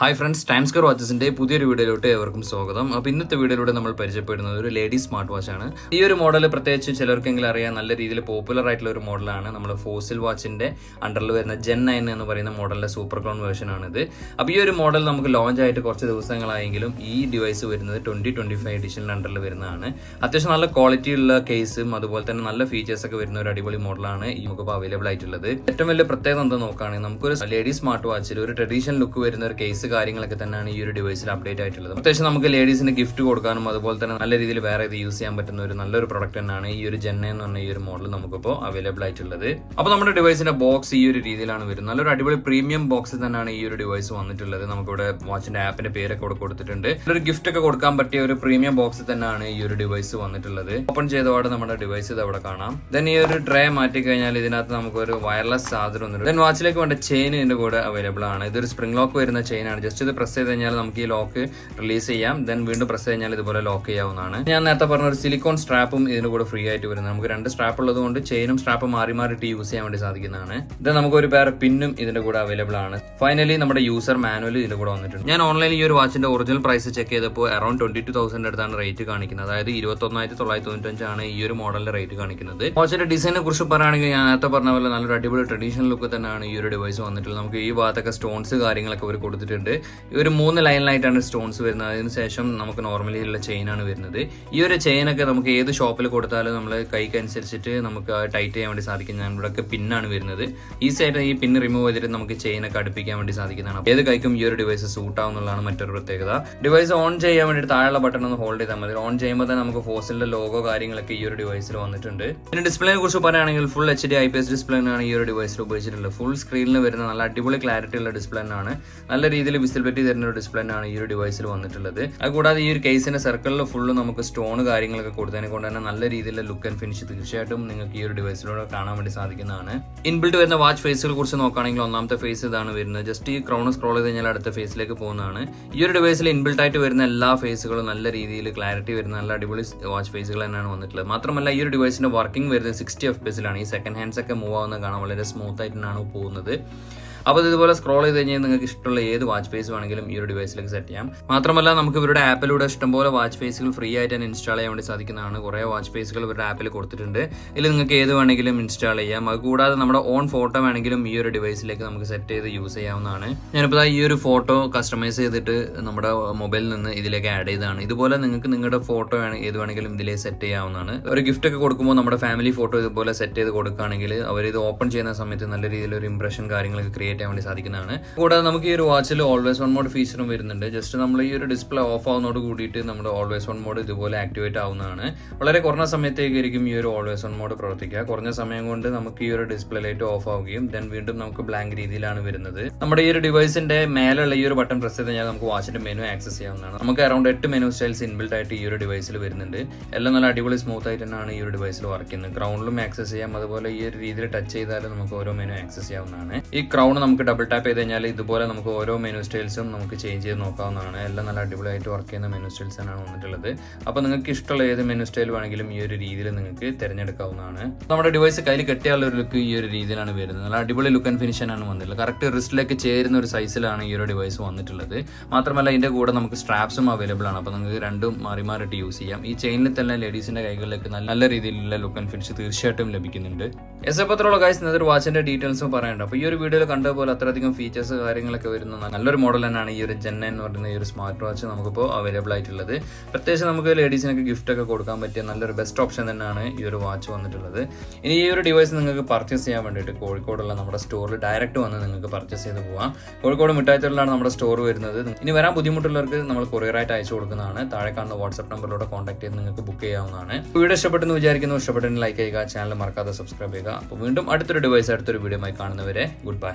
Hi friends time കർ വാച്ചസിന്റെ പുതിയൊരു വീഡിയോയിലോട്ട് ഏവർക്കും സ്വാഗതം. അപ്പോൾ ഇന്നത്തെ വീഡിയോയിലൂടെ നമ്മൾ പരിചയപ്പെടുന്നത് ഒരു ലേഡി സ്മാർട്ട് വാച്ച് ആണ്. ഈ ഒരു മോഡൽ പ്രത്യേകിച്ച് ചിലർക്കെങ്കിലും അറിയാം നല്ല രീതിയിൽ പോപ്പുലർ ആയിട്ടുള്ള ഒരു മോഡലാണ് നമ്മൾ ഫോസിൽ വാച്ചിന്റെ അണ്ടറിൽ വരുന്ന ജെൻ നയൻ എന്ന് പറയുന്ന മോഡലിന്റെ സൂപ്പർ ക്ലോൺ വേർഷൻ ആണിത്. അപ്പോൾ ഈ ഒരു മോഡൽ നമുക്ക് ലോഞ്ച് ആയിട്ട് കുറച്ച് ദിവസങ്ങളായെങ്കിലും ഈ ഡിവൈസ് വരുന്നത് ട്വന്റി ട്വന്റി ഫൈവ് എഡിഷനിൽ അണ്ടറിൽ വരുന്നതാണ്. അത്യാവശ്യം നല്ല ക്വാളിറ്റി ഉള്ള കേസും അതുപോലെ തന്നെ നല്ല ഫീച്ചേഴ്സ് ഒക്കെ വരുന്ന ഒരു അടിപൊളി മോഡലാണ് ഈ നമുക്കിപ്പോൾ അവൈലബിൾ ആയിട്ടുള്ളത്. ഏറ്റവും വലിയ പ്രത്യേകത എന്താ നോക്കുകയാണെങ്കിൽ നമുക്കൊരു ലേഡി സ്മാർട്ട് വാച്ചിൽ ഒരു ട്രഡീഷണൽ ലുക്ക് വരുന്ന ഒരു കേസ് കാര്യങ്ങളൊക്കെ തന്നെയാണ് ഈ ഒരു ഡിവൈസിൽ അപ്ഡേറ്റ് ആയിട്ടുള്ളത്. അത്യാവശ്യം നമുക്ക് ലേഡീസിന് ഗിഫ്റ്റ് കൊടുക്കാനും അതുപോലെ തന്നെ നല്ല രീതിയിൽ വേറെ ഇത് യൂസ് ചെയ്യാൻ പറ്റുന്ന ഒരു നല്ലൊരു പ്രൊഡക്റ്റ് തന്നെയാണ് ഈ ഒരു ജെന്ന എന്ന് പറഞ്ഞ ഈ ഒരു മോഡൽ നമുക്കിപ്പോൾ അവൈലബിൾ ആയിട്ടുള്ളത്. അപ്പോൾ നമ്മുടെ ഡിവൈസിന്റെ ബോക്സ് ഈ ഒരു രീതിയിലാണ് വരുന്നത്. നല്ലൊരു അടിപൊളി പ്രീമിയം ബോക്സിൽ തന്നെയാണ് ഈ ഒരു ഡിവൈസ് വന്നിട്ടുള്ളത്. നമുക്കിവിടെ വാച്ചിന്റെ ആപ്പിന്റെ പേരൊക്കെ ഇവിടെ കൊടുത്തിട്ടുണ്ട്. ഒരു ഗിഫ്റ്റ് ഒക്കെ കൊടുക്കാൻ പറ്റിയ ഒരു പ്രീമിയം ബോക്സിൽ തന്നെയാണ് ഈ ഒരു ഡിവൈസ് വന്നിട്ടുള്ളത്. ഓപ്പൺ ചെയ്തപാട് നമ്മുടെ ഡിവൈസ് ഇത് അവിടെ കാണാം. ദെൻ ഈ ഒരു ട്രേ മാറ്റി കഴിഞ്ഞാൽ ഇതിനകത്ത് നമുക്ക് ഒരു വയർലെസ് ചാർജർ വന്നിട്ടുണ്ട് ദെൻ വാച്ചിലേക്ക് വേണ്ട ചെയിൻ ഇതിന്റെ കൂടെ അവൈലബിൾ ആണ്. ഇതൊരു സ്പ്രിംഗ് ലോക്ക് വരുന്ന ചെയിൻ ജസ്റ്റ് ഇത് പ്രസ് ചെയ്ത് കഴിഞ്ഞാൽ നമുക്ക് ഈ ലോക്ക് റിലീസ് ചെയ്യാം. ദെൻ വീണ്ടും പ്രസ് കഴിഞ്ഞാൽ ഇതുപോലെ ലോക്ക് ചെയ്യാവുന്നതാണ്. ഞാൻ നേരത്തെ പറഞ്ഞ ഒരു സിലിക്കോൺ സ്ട്രാപ്പും ഇതിന് കൂടെ ഫ്രീ ആയിട്ട് വരുന്നത്. നമുക്ക് രണ്ട് സ്ട്രാപ്പ് ഉള്ളതുകൊണ്ട് ചെയിനും സ്ട്രാപ്പും മാറി മാറിയിട്ട് യൂസ് ചെയ്യാൻ വേണ്ടി സാധിക്കുന്നതാണ്. ഇത് നമുക്ക് ഒരു പേർ പിന്നും ഇതിന്റെ കൂടെ അവൈലബിൾ ആണ്. ഫൈനലി നമ്മുടെ യൂസർ മാനുവൽ ഇതിന്റെ കൂടെ വന്നിട്ടുണ്ട്. ഞാൻ ഓൺലൈനിൽ ഈ ഒരു വാച്ചിന്റെ ഒറിജിനൽ പ്രൈസ് ചെക്ക് ചെയ്തപ്പോൾ അറൌണ്ട് ട്വന്റി ടു തൗസൻഡ് അടുത്താണ് റേറ്റ് കാണിക്കുന്നത്. അതായത് ഇരുപത്തൊന്നായിരത്തി തൊള്ളായിരത്തി തൊണ്ണൂറ്റഞ്ചാണ് ഈ ഒരു മോഡലിന്റെ റേറ്റ് കാണിക്കുന്നത്. വാച്ചിന്റെ ഡിസൈനെ കുറിച്ച് പറയുകയാണെങ്കിൽ ഞാൻ നേരത്തെ പറഞ്ഞ പോലെ നല്ലൊരു അടിപൊളി ട്രഡീഷണൽ ലുക്ക് തന്നെയാണ് ഈ ഒരു ഡിവൈസ് വന്നിട്ടുള്ളത്. നമുക്ക് ഈ ഭാഗത്തൊക്കെ സ്റ്റോൺസ് കാര്യങ്ങളൊക്കെ അവർ കൊടുത്തിട്ടുണ്ട്. ഈ ഒരു മൂന്ന് ലൈനിലായിട്ടാണ് സ്റ്റോൺസ് വരുന്നത്. അതിനുശേഷം നമുക്ക് നോർമലി ഉള്ള ചെയിൻ ആണ് വരുന്നത്. ഈ ഒരു ചെയിനൊക്കെ നമുക്ക് ഏത് ഷോപ്പിൽ കൊടുത്താലും നമ്മൾ കൈക്ക് അനുസരിച്ചിട്ട് നമുക്ക് ടൈറ്റ് ചെയ്യാൻ വേണ്ടി സാധിക്കും ഞാൻ ഇവിടെയൊക്കെ പിന്നാണ് വരുന്നത്. ഈസി ആയിട്ട് ഈ പിൻ റിമൂവ് ചെയ്തിട്ട് നമുക്ക് ചെയിനൊക്കെ അടുപ്പിക്കാൻ വേണ്ടി സാധിക്കുന്നതാണ്. ഏത് കൈക്കും ഈ ഒരു ഡിവൈസ് സൂട്ട് ആവുന്നതാണ് മറ്റൊരു പ്രത്യേകത. ഡിവൈസ് ഓൺ ചെയ്യാൻ വേണ്ടിയിട്ട് താഴെയുള്ള ബട്ടൺ ഒന്ന് ഹോൾഡ് ചെയ്താൽ മതി. ഓൺ ചെയ്യുമ്പോൾ തന്നെ നമുക്ക് ഫോസിലിന്റെ ലോഗോ കാര്യങ്ങളൊക്കെ ഈ ഒരു ഡിവൈസിൽ വന്നിട്ടുണ്ട്. പിന്നെ ഡിസ്പ്ലേനെ കുറിച്ച് പറയുകയാണെങ്കിൽ full H D I P S display ആണ് ഈ ഒരു ഡിവൈസിൽ ഉപയോഗിച്ചിട്ടുള്ളത്. ഫുൾ സ്ക്രീനിൽ വരുന്ന നല്ല അടിപൊളി ക്ലാരിറ്റി ഉള്ള ഡിസ്പ്ലേ ആണ് നല്ല രീതിയിൽ വിസിബിലിറ്റി തരുന്ന ഒരു ഡിസ്പ്ലേ ആണ് ഈ ഒരു ഡിവൈസിൽ വന്നിട്ടുള്ളത്. അതുകൂടാതെ ഈ ഒരു കേസിന്റെ സർക്കിളിൽ ഫുള്ള് നമുക്ക് സ്റ്റോൺ കാര്യങ്ങളൊക്കെ കൊടുത്തതിനെ കൊണ്ട് തന്നെ നല്ല രീതിയിലുള്ള ലുക്ക് ആൻഡ് ഫിനിഷ് തീർച്ചയായിട്ടും നിങ്ങൾക്ക് ഈ ഒരു ഡിവൈസിലൂടെ കാണാൻ വേണ്ടി സാധിക്കുന്നതാണ്. ഇൻബിൽട്ട് വരുന്ന വാച്ച് ഫേസുകളെ കുറിച്ച് നോക്കുകയാണെങ്കിൽ ഒന്നാമത്തെ ഫേസ് ഇതാണ് വരുന്നത്. ജസ്റ്റ് ഈ ക്രൗൺ സ്ക്രോൾ ചെയ്ത് കഴിഞ്ഞാൽ അടുത്ത ഫേസിലേക്ക് പോകുന്നതാണ്. ഈ ഒരു ഡിവൈസിൽ ഇൻബിൽട്ട് ആയിട്ട് വരുന്ന എല്ലാ ഫേസുകളും നല്ല രീതിയിൽ ക്ലാരിറ്റി വരുന്ന നല്ല അടിപൊളി വാച്ച് ഫേസുകൾ തന്നെയാണ് വന്നിട്ടുള്ളത്. മാത്രമല്ല ഈ ഒരു ഡിവൈസിന്റെ വർക്കിംഗ് വരുന്നത് സിക്സ്റ്റി എഫ് പേസിലാണ് ഈ സെക്കൻഡ് ഹാൻഡ്സ് ഒക്കെ മൂവ് ആവുന്ന കാണാൻ വളരെ സ്മൂത്ത് ആയിട്ടാണ് പോകുന്നത്. അപ്പോൾ ഇതുപോലെ സ്ക്രോൾ ചെയ്ത് കഴിഞ്ഞാൽ നിങ്ങൾക്ക് ഇഷ്ടമുള്ള ഏത് വാച്ച് ഫേസ് വേണമെങ്കിലും ഈ ഒരു ഡിവൈസിലേക്ക് സെറ്റ് ചെയ്യാം. മാത്രമല്ല നമുക്ക് ഇവരുടെ ആപ്പിലൂടെ ഇഷ്ടംപോലെ വാച്ച് ഫേസുകൾ ഫ്രീ ആയിട്ട് തന്നെ ഇൻസ്റ്റാൾ ചെയ്യാൻ വേണ്ടി സാധിക്കുന്നതാണ്. കുറേ വാച്ച് ഫേസുകൾ ഇവരുടെ ആപ്പിൽ കൊടുത്തിട്ടുണ്ട്. ഇതിൽ നിങ്ങൾക്ക് ഏത് വേണമെങ്കിലും ഇൻസ്റ്റാൾ ചെയ്യാം. അത് കൂടാതെ നമ്മുടെ ഓൺ ഫോട്ടോ വേണമെങ്കിലും ഈ ഒരു ഡിവൈസിലേക്ക് നമുക്ക് സെറ്റ് ചെയ്ത് യൂസ് ചെയ്യാവുന്നതാണ്. ഞാനിപ്പോൾ ഈ ഒരു ഫോട്ടോ കസ്റ്റമൈസ് ചെയ്തിട്ട് നമ്മുടെ മൊബൈലിൽ നിന്ന് ഇതിലേക്ക് ആഡ് ചെയ്തതാണ്. ഇതുപോലെ നിങ്ങൾക്ക് നിങ്ങളുടെ ഫോട്ടോ ഏത് വേണമെങ്കിലും ഇതിലേക്ക് സെറ്റ് ചെയ്യാവുന്നതാണ്. ഒരു ഗിഫ്റ്റ് ഒക്കെ കൊടുക്കുമ്പോൾ നമ്മുടെ ഫാമിലി ഫോട്ടോ ഇതുപോലെ സെറ്റ് ചെയ്ത് കൊടുക്കുകയാണെങ്കിൽ അവർ ഇത് ഓപ്പൺ ചെയ്യുന്ന സമയത്ത് നല്ല രീതിയിലൊരു ഇംപ്രഷൻ കാര്യങ്ങളൊക്കെ ക്രിയേറ്റ് ചെയ്യാൻ വേണ്ടി സാധിക്കുന്നതാണ്. കൂടാതെ നമുക്ക് ഈ ഒരു വാച്ചിൽ ഓൾവേസ് ഓൺ മോഡ് ഫീച്ചറും വരുന്നുണ്ട്. ജസ്റ്റ് നമ്മൾ ഈ ഒരു ഡിസ്പ്ലേ ഓഫ് ആവുന്നതോട് കൂടിയിട്ട് നമ്മുടെ ഓൾവേസ് ഓൺ മോഡ് ഇതുപോലെ ആക്ടിവേറ്റ് ആവുന്നതാണ്. വളരെ കുറഞ്ഞ സമയത്തേക്കായിരിക്കും ഈ ഒരു ഓൾവേസ് ഓൺ മോഡ് പ്രവർത്തിക്കുക. കുറഞ്ഞ സമയം കൊണ്ട് നമുക്ക് ഈ ഒരു ഡിസ്പ്ലേ ലൈറ്റ് ഓഫ് ആവുകയും ദെൻ വീണ്ടും നമുക്ക് ബ്ലാങ്ക് രീതിയിലാണ് വരുന്നത്. നമ്മുടെ ഈ ഒരു ഡിവൈസിന്റെ മേലുള്ള ഈ ഒരു ബട്ടൺ പ്രസ് ചെയ്ത് കഴിഞ്ഞാൽ നമുക്ക് വാച്ചിന്റെ മെനു ആക്സസ് ചെയ്യാവുന്നതാണ്. നമുക്ക് അറൌണ്ട് എട്ട് മെനു സ്റ്റൈൽസ് ഇൻബിൽഡ് ആയിട്ട് ഈ ഒരു ഡിവൈസിൽ വരുന്നുണ്ട്. എല്ലാം നല്ല അടിപൊളി സ്മൂത്ത് ആയിട്ട് തന്നെയാണ് ഈ ഒരു ഡിവൈസിൽ വർക്ക് ചെയ്യുന്നത്. ക്രൗണിലും ആക്സസ് ചെയ്യാം. അതുപോലെ ഈ ഒരു രീതിയിൽ ടച്ച് ചെയ്താലും നമുക്ക് ഓരോ മെനു ആക്സസ് ചെയ്യാവുന്നതാണ്. ഈ ക്രൗൺ നമുക്ക് ഡബിൾ ടാപ്പ് ചെയ്ത് കഴിഞ്ഞാൽ ഇതുപോലെ നമുക്ക് ഓരോ മെനു സ്റ്റൈൽസും നമുക്ക് ചേഞ്ച് ചെയ്ത് നോക്കാവുന്നതാണ്. എല്ലാം നല്ല അടിപൊളിയായിട്ട് വർക്ക് ചെയ്യുന്ന മെനു സ്റ്റൈൽസ് തന്നെയാണ് വന്നിട്ടുള്ളത്. അപ്പോൾ നിങ്ങൾക്ക് ഇഷ്ടമുള്ള ഏത് മെനു സ്റ്റൈൽ വേണമെങ്കിലും ഈ ഒരു രീതിയിൽ നിങ്ങൾക്ക് തിരഞ്ഞെടുക്കാവുന്നതാണ്. നമ്മുടെ ഡിവൈസ് കയ്യിൽ കെട്ടിയുള്ള ഒരു ലുക്ക് ഈ ഒരു രീതിയിലാണ് വരുന്നത്. നല്ല അടിപൊളി ലുക്ക് ആൻഡ് ഫിനിഷ് ആണ് വന്നിട്ടുള്ളത്. കറക്റ്റ് റിസ്റ്റിലേക്ക് ചേരുന്ന ഒരു സൈസിലാണ് ഈ ഒരു ഡിവൈസ് വന്നിട്ടുള്ളത്. മാത്രമല്ല ഇതിന്റെ കൂടെ നമുക്ക് സ്ട്രാപ്സും അവൈലബിൾ ആണ്. അപ്പോൾ നിങ്ങൾക്ക് രണ്ടും മാറി മാറിയിട്ട് യൂസ് ചെയ്യാം. ഈ ചെയിനിൽ തന്നെ ലേഡീസിന്റെ കൈകളിലേക്ക് നല്ല രീതിയിലുള്ള ലുക്ക് ആൻഡ് ഫിനിഷ് തീർച്ചയായിട്ടും ലഭിക്കുന്നുണ്ട്. എസ് എപ്പത്രോളം ഗൈസ് ഇന്നത്തെ വാച്ചിന്റെ ഡീറ്റെയിൽസും പറയേണ്ട അപ്പോൾ ഈ ഒരു വീഡിയോയിൽ കണ്ട പോലെ അത്രയധികം ഫീച്ചേഴ്സ് കാര്യങ്ങളൊക്കെ വരുന്ന നല്ലൊരു മോഡൽ തന്നെയാണ് ഈ ഒരു ജെന്ന എന്ന് പറയുന്ന ഈ ഒരു സ്മാർട്ട് വാച്ച് നമുക്കിപ്പോൾ അവൈലബിൾ ആയിട്ടുള്ളത്. പ്രത്യേകിച്ച് നമുക്ക് ലേഡീസിനൊക്കെ ഗിഫ്റ്റ് ഒക്കെ കൊടുക്കാൻ പറ്റിയ നല്ലൊരു ബെസ്റ്റ് ഓപ്ഷൻ തന്നെയാണ് ഈ ഒരു വാച്ച് വന്നിട്ടുള്ളത്. ഇനി ഈ ഒരു ഡിവൈസ് നിങ്ങൾക്ക് പർച്ചേസ് ചെയ്യാൻ വേണ്ടിയിട്ട് കോഴിക്കോടുള്ള നമ്മുടെ സ്റ്റോറിൽ ഡയറക്റ്റ് വന്ന് നിങ്ങൾക്ക് പർച്ചേസ് ചെയ്ത് പോകാം കോഴിക്കോട് മിഠായിത്തൊഴിലാണ് നമ്മുടെ സ്റ്റോർ വരുന്നത്. ഇനി വരാൻ ബുദ്ധിമുട്ടുള്ളവർക്ക് നമ്മൾ കൊറിയറായിട്ട് അയച്ചു കൊടുക്കുന്നതാണ്. താഴെ കാണുന്ന വാട്സ്ആപ്പ് നമ്പറിലൂടെ കോൺടാക്ട് ചെയ്ത് നിങ്ങൾക്ക് ബുക്ക് ചെയ്യാവുന്നതാണ്. വീഡിയോ ഇഷ്ടപ്പെട്ടെന്ന് വിചാരിക്കുന്നു. ഇഷ്ടപ്പെട്ടെന്ന് ലൈക്ക് ചെയ്യുക ചാനൽ മറക്കാതെ സബ്സ്ക്രൈബ് ചെയ്യുക. അപ്പോൾ വീണ്ടും അടുത്തൊരു ഡിവൈസ് അടുത്തൊരു വീഡിയോ ആയി കാണുന്നവരെ ഗുഡ് ബൈ